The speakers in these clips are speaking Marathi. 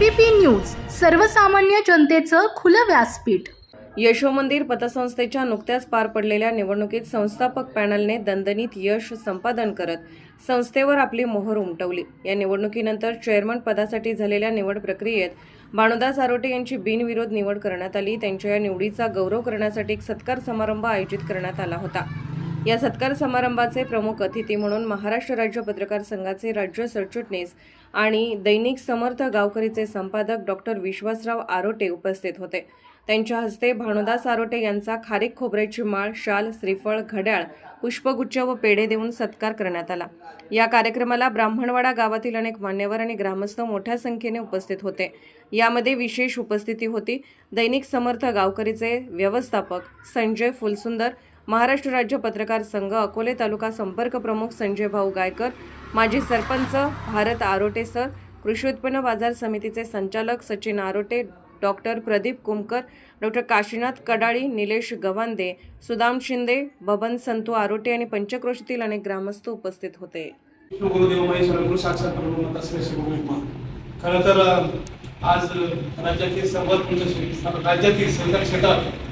एबीपी न्यूज सर्वसामान्य जनतेचं खुलं व्यासपीठ. यशोमंदिर पतसंस्थेच्या नुकत्याच पार पडलेल्या निवडणुकीत संस्थापक पॅनलने दणदणीत यश संपादन करत संस्थेवर आपली मोहर उमटवली. या निवडणुकीनंतर चेअरमन पदासाठी झालेल्या निवड प्रक्रियेत भानुदास आरोटे यांची बिनविरोध निवड करण्यात आली. त्यांच्या या निवडीचा गौरव करण्यासाठी एक सत्कार समारंभ आयोजित करण्यात आला होता. या सत्कार समारंभाचे प्रमुख अतिथी म्हणून महाराष्ट्र राज्य पत्रकार संघाचे राज्य सरचिटणीस आणि दैनिक समर्थ गावकरीचे संपादक डॉक्टर विश्वासराव आरोटे उपस्थित होते. त्यांच्या हस्ते भानुदास आरोटे यांचा खारीक खोबऱ्याची माळ शाल श्रीफळ घड्याळ पुष्पगुच्छ व पेढे देऊन सत्कार करण्यात आला. या कार्यक्रमाला ब्राह्मणवाडा गावातील अनेक मान्यवर आणि ग्रामस्थ मोठ्या संख्येने उपस्थित होते. यामध्ये विशेष उपस्थिती होती. दैनिक समर्थ गावकरीचे व्यवस्थापक संजय फुलसुंदर महाराष्ट्र राज्य पत्रकार संघ अकोले तालुका संपर्क प्रमुख संजय भाऊ गायकर माजी सरपंच भारत आरोटे सर कृषी उत्पन्न बाजार समितीचे संचालक सचिन आरोटे डॉक्टर प्रदीप कुमकर डॉक्टर काशीनाथ कडाळी निलेश गवांदे सुदाम शिंदे बबन संतू आरोटे आणि पंचक्रोशीतील अनेक ग्रामस्थ उपस्थित होते. खरं तर आज राज्यातील सर्वात राज्यातील सरकारी क्षेत्रात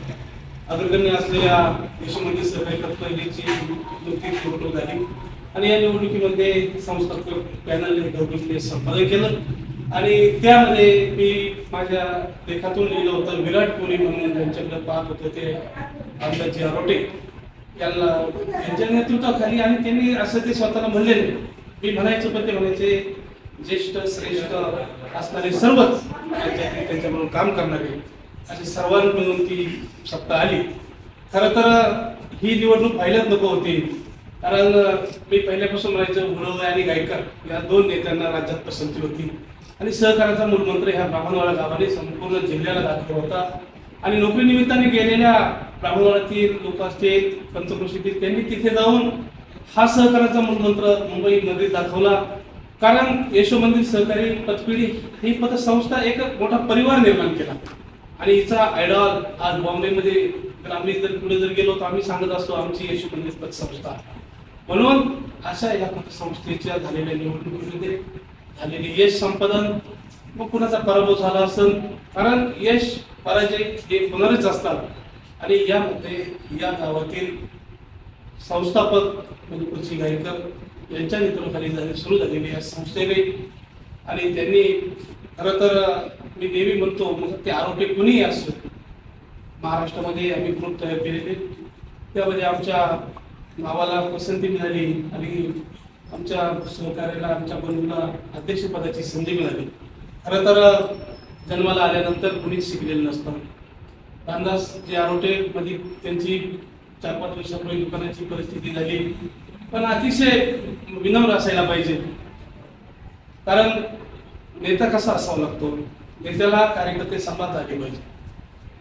अग्रगण्य असलेल्या यशोमंदिर सहकारी पहिलीची नुकतीच निवडणूक झाली. आणि या निवडणुकीमध्ये संस्थापक पॅनलने गौरवले संपादन केलं. आणि त्यामध्ये मी माझ्या लेखातून लिहिलं होतं विराट कोहली म्हणून ज्यांच्याकडे पाहत होते ते आमदारजी आरोटे. यांना यांच्या नेतृत्वाखाली आणि त्यांनी असं ते स्वतःला म्हणले नाही. मी म्हणायचं पण ते म्हणायचे ज्येष्ठ श्रेष्ठ असणारे सर्वच त्यांच्या त्यांच्याबरोबर काम करणारे अशी सर्वांना मिळून ती सत्ता आली. खरं तर ही निवडणूक व्हायलाच नको होती. कारण मी पहिल्यापासून म्हणायचं गुरवळे आणि गायकर या दोन नेत्यांना राज्यात पसंती होती. आणि सहकाराचा मूलमंत्र ह्या ब्राह्मणवाडा गावाने संपूर्ण जिल्ह्याला दाखवला होता. आणि नोकरीनिमित्ताने गेलेल्या ब्राह्मणवाड्यातील लोक असतील पंचक्रोशीतील त्यांनी तिथे जाऊन हा सहकाराचा मूलमंत्र मुंबईमध्ये दाखवला. कारण यशोमंदिर सहकारी पतपिढी ही पतसंस्था एक मोठा परिवार निर्माण केला. आणि हिचा आयडॉल आज बॉम्बेमध्ये जर आम्ही जर पुढे जर गेलो तर आम्ही सांगत असतो आमची यशोमंदिर म्हणजे पतसंस्था. म्हणून अशा या पतसंस्थेच्या झालेल्या निवडणुकीमध्ये झालेले यश संपादन व कुणाचा पराभव झाला असेल? कारण यश पराजय हे होणारच असतात. आणि यामध्ये या गावातील संस्थापक म्हणजे गायकर यांच्या नेतृत्वाखाली झाले सुरू झालेली या संस्थेने आणि त्यांनी खरं तर मी नेहमी म्हणतो मग ते आरोपी कुणीही असो महाराष्ट्रामध्ये आम्ही ग्रुप तयार केलेले त्यामध्ये आमच्या भावाला पसंती मिळाली आणि आमच्या सहकार्याला आमच्या बंधूला अध्यक्षपदाची संधी मिळाली. खरं तर जन्माला आल्यानंतर कुणीच शिकलेलं नसतं. रामदास जे आरोटे म्हणजे मध्ये त्यांची चार पाच वर्षापूर्वी दुकानाची परिस्थिती झाली. पण अतिशय विनम्र असायला पाहिजे. कारण नेता कसा असावा लागतो? नेत्याला कार्यकर्ते सांभाळता आले पाहिजे.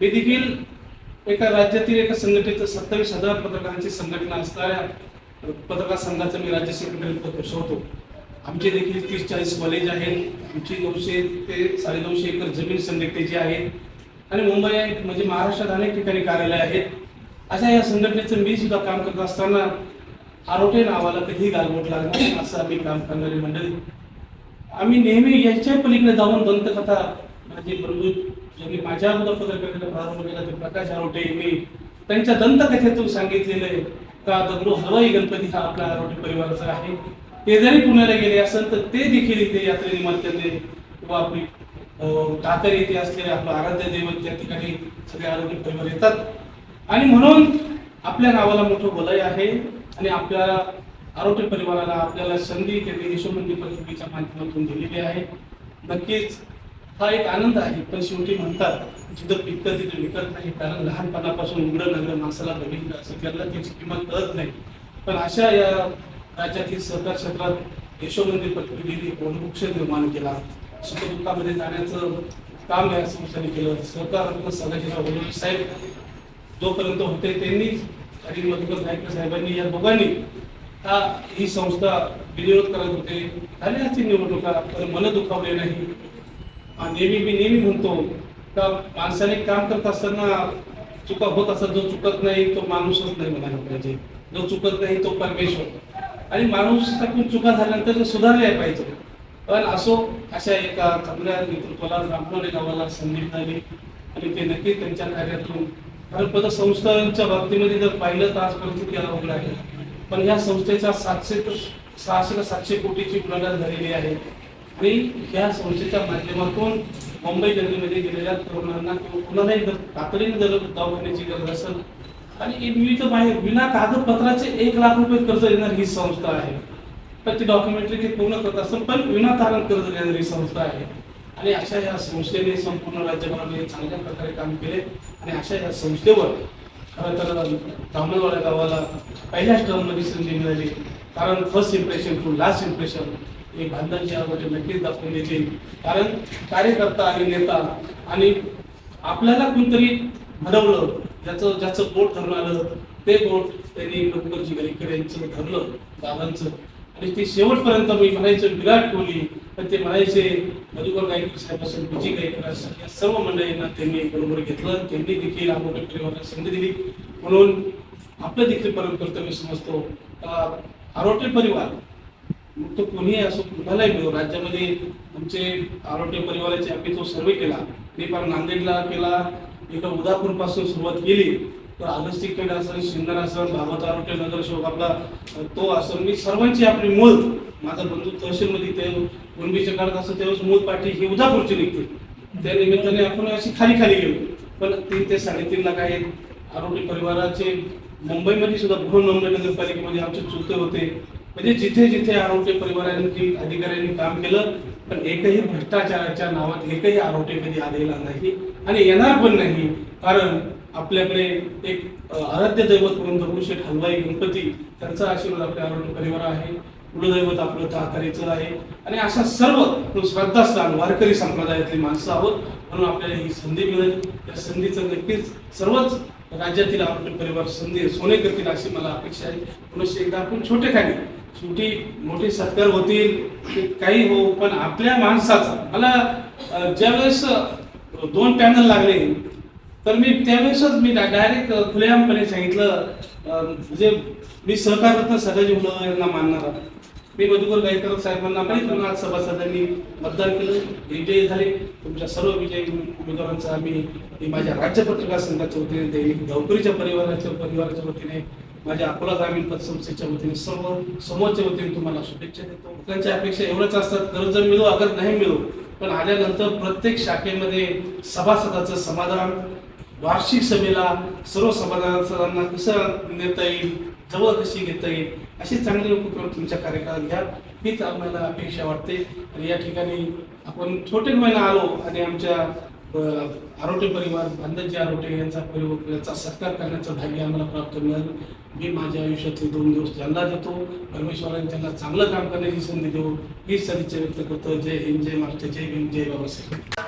मी देखील एका राज्यातील एका संघटनेचं सत्तावीस हजार पत्रकारांची संघटना असणाऱ्या पत्रकार संघाचं मी राज्य सेक्रेटरी पद भूषवतो. आमचे देखील तीस चाळीस कॉलेज आहेत. आमची नऊशे ते साडेनऊशे एकर जमीन संघटनेची आहे. आणि मुंबई म्हणजे महाराष्ट्रात अनेक ठिकाणी कार्यालय आहेत. अशा या संघटनेचं मी सुद्धा काम करत असताना आरोटे नावाला कधीही गालबोट लागणार नाही असं आम्ही काम करणारी मंडळी. आम्ही नेहमी याच्या पलीकडे जाऊन दंतकथा माझे बंधू ज्यांनी माझ्या अगोदर पत्रकारितेला प्रारंभ केला ते प्रकाश आरोटे यांनी त्यांच्या दंतकथेतून सांगितलेलं आहे का दगडू हलवाई गणपती हा आपल्या आरोटे परिवाराचा आहे. ते जरी पुण्याला गेले असेल तर ते देखील इथे यात्रेनिमित्ताने किंवा आपली अं, येथे असलेले आपलं आराध्य दैवत त्या ठिकाणी सगळे आरोग्य परिवार येतात. आणि म्हणून आपल्या नावाला मोठं बोलाय आहे आणि आपल्या आरोग्य परिवाराला आपल्याला संधी त्यांनी यशोमंदी पद्धतीच्या माध्यमातून दिलेली आहे. नक्कीच हा एक आनंद आहे. पण शेवटी म्हणतात जिथं पिकतं तिथे विकत नाही कारण लहानपणापासून उघडं नगर माणसाला बघितलं असं त्याला त्याची किंमत कळत नाही. पण अशा या राज्यातील सहकार क्षेत्रात यशोमंदी पद्धतीने वनवृक्ष निर्माण केला. सुखदुःखामध्ये जाण्याचं काम या संस्थेने केलं. सहकार सदाशिवराव वडोली साहेब जोपर्यंत होते त्यांनी आणि मधुकर नाईक साहेबांनी या दोघांनी हा ही संस्था विनियोग करत होते. झाले असतील निवडणुका पण मन दुखावले नाही. नेहमी मी नेहमी म्हणतो का माणसाने काम करत असताना चुका होत असतात जो चुकत नाही तो माणूसच नाही म्हणायला पाहिजे. जो चुकत नाही तो परमेश्वर. आणि माणूस टाकून चुका झाल्यानंतर तो सुधारले पाहिजे. पण असो अशा एका चांगल्या नेतृत्वाला रामनोरे गावाला संधी मिळाली. आणि ते नक्की त्यांच्या कार्यातून कारण पतसंस्थांच्या बाबतीमध्ये जर पाहिलं तर आज किती अवघड आहे. पण या संस्थेचा सातशे सहाशे का सातशे कोटीची उलाढाल झालेली आहे. आणि ह्या संस्थेच्या माध्यमातून मुंबई दिल्लीमध्ये गेलेल्या तरुणांना किंवा कुणालाही जर तातडीने जर दवाखान्याची गरज असेल आणि विविध बाहेर विना कागदपत्राचे एक लाख रुपये कर्ज देणारी ही संस्था आहे. पण ती डॉक्युमेंटरी ते पूर्ण करत असेल पण विना तारण कर्ज देणारी संस्था आहे. आणि अशा या संस्थेने संपूर्ण राज्यभरामध्ये चांगल्या प्रकारे काम केले आणि अशा या संस्थेवर तर तामलवाडा गावाला पहिल्याच टर्ममध्ये संधी मिळाली. कारण first impression to last impression हे बांधणची आवड नक्कीच दाखवून देते. कारण कार्यकर्ता आणि नेता आणि आपल्याला कोणतरी घडवलं ज्याचं ज्याचं बोट धरून आलं ते बोट त्यांनी डॉक्टर गरीकड्यांचं धरलं दादांचं. आणि ते शेवटपर्यंत मी म्हणायचं विराट कोहली पण ते म्हणायचे मधुकर गायकर साहेब विजय गायकर या सर्व मंडळींना त्यांनी बरोबर घेतलं. त्यांनी देखील आंबोटे संधी दिली. म्हणून आपलं देखील परम कर्तव्य समजतो. आरोटे परिवार मग तो कोणीही असो कुणालाही मिळो राज्यामध्ये आमचे आरोग्य परिवाराचे आम्ही तो सर्वे केला. मी पण नांदेडला केला. इकडं उदापूरपासून सुरुवात केली. तर अगस्तिखेड असेल शिंदर असेल भागवत आरोग्य नगरसेवक आपला तो असेल मी सर्वांची आपली मूळ माझा बंधू तहसीलमध्ये ते कुणबीच्या काळात असं तेव्हाच मूळ पाठी ही उदापूरची निघते. त्या निमित्ताने आपण अशी खाली खाली गेलो. पण तीन ते साडेतीन लाख आहेत. आरोग्य परिवाराचे मुंबईमध्ये सुद्धा बृहन्मुंबई नगरपालिकेमध्ये आमचे चुलते होते. म्हणजे जिथे जिथे आरोग्य परिवारांनी अधिकाऱ्यांनी काम केलं पण एकही भ्रष्टाचाराच्या नावात एकही आरोग्य कधी आलेला नाही. आणि येणार पण नाही. कारण आपल्याकडे एक आराध्य दैवत म्हणून दगडूशेठ हलवाई गणपती त्यांचा आशीर्वाद आपल्या आरोग्य परिवार आहे. कुलदैवत आपलं ताकारीचं आहे. आणि अशा सर्व श्रद्धास्थान वारकरी संप्रदायातली माणसं आहोत. म्हणून आपल्याला ही संधी मिळेल. या संधीचं नक्कीच सर्वच राज्यातील आरोग्य परिवार संधी सोने करतील अशी मला अपेक्षा आहे. पुनश्च एकदा आपण छोटे खाली शेवटी मोठे सत्कार होतील काही हो पण आपल्या माणसाचा मला ज्यावेळेस दोन पॅनल लागले तर मी त्यावेळेसच मी डायरेक्ट खुलेआमपणे सांगितलं म्हणजे मी सहकाररत्न सदाजी मुलं यांना मानणार मी मधुकर गायकर साहेबांना माहीत म्हणून आज सभासदांनी मतदान केलं विजयी झाले. तुमच्या सर्व विजयी उमेदवारांचा आम्ही मी माझ्या राज्य पत्रकार संघाच्या वतीने दैनिक गावकरीच्या परिवाराच्या परिवाराच्या वतीने माझ्या अकोला ग्रामीण पतसंस्थेच्या वतीने सर्व समोरच्या वतीने तुम्हाला शुभेच्छा देतो. लोकांच्या अपेक्षा एवढंच असतात कर्ज मिळो अगर नाही मिळो पण आल्यानंतर प्रत्येक शाखेमध्ये सभासदाचं समाधान वार्षिक सभेला सर्व सभासदांना कसं नेता येईल जवळ कशी घेता येईल असे चांगले उपक्रम तुमच्या कार्यकाळात घ्या. हीच आम्हाला अपेक्षा वाटते. आणि या ठिकाणी आपण छोटे महिना आलो आणि आमच्या आरोटे परिवार बांधजी आरोटे यांचा परिवार याचा सत्कार करण्याचं भाग्य आम्हाला प्राप्त मिळालं. मी माझ्या आयुष्यातले दोन दिवस त्यांना देतो. परमेश्वराने त्यांना चांगलं काम करण्याची संधी देऊ हीच सदिच्छा व्यक्त करतो. जय हिंद जय महाराष्ट्र जय भीम जय बाबासाहेब.